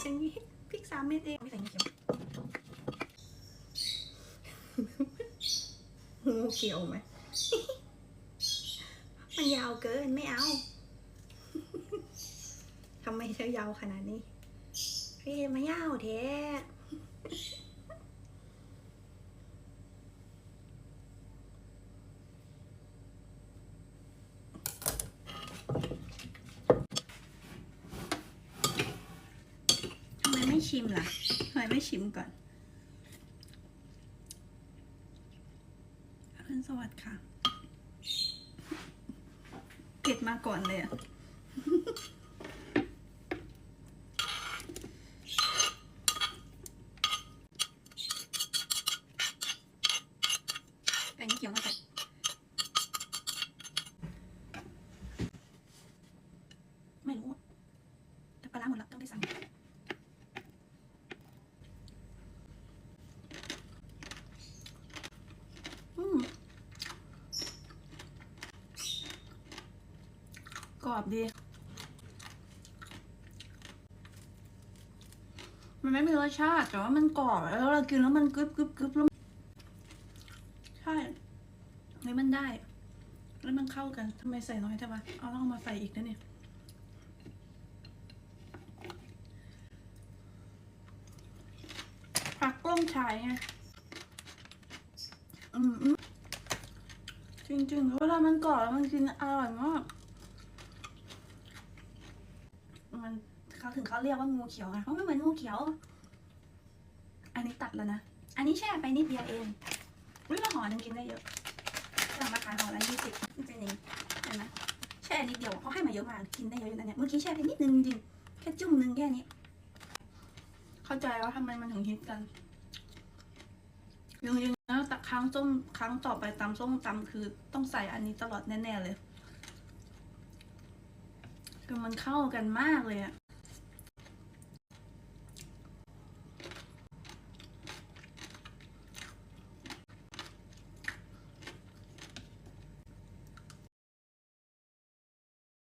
ใส่นี้พริกสามเม็ดเองไม่ใส่เขียวหูเขียวไหมมันยาวเกินไม่เอาทำไมเธอยาวขนาดนี้พี่มายาวเท ชิมล่ะทำไมไม่ชิมก่อนอรุณสวัสดิ์ค่ะ เก็ดมาก่อนเลยอะแป้งเขียวมาใส่ไม่รู้อะแต่ปลาร้าหมดแล้วต้องได้สั่ง อืมก รอบดี มันไม่มีรสชาติแต่ว่ามันกรอบแล้วเรากินแล้วมันกรึบกรึบกรึบแล้วใช่เลยมันได้ แล้วมันเข้ากันทำไมใส่น้อยจังวะเอาแล้วเอามาใส่อีกนะเนี่ยผักกล้องชายไงอืมจริงๆเวลามันกรอบแล้วมันกินอร่อยมาก มันเขาถึงเขาเรียกว่างูเขียวไงเพราะมันเหมือนงูเขียว อันนี้ตัดแล้วนะ อันนี้แช่ไปนิดเดียวเองวิละห่อหนึ่งกินได้เยอะสั่งมาขายห่อละยี่สิบจริงๆเห็นไหมแช่นิดเดียวเขาให้มาเยอะมากกินได้เยอะอยู่นะเนี่ยเมื่อกี้แช่ไปนิดนึงจริงแค่จุ่มนึงแค่นี้ เข้าใจว่าทำไมมันถึงฮิตกันจริงๆแล้วแต่ครั้งส้มครั้งต่อไปตำส้มตำคือต้องใส่อันนี้ตลอดแน่ๆเลย คือมันเข้ากันมากเลยอะ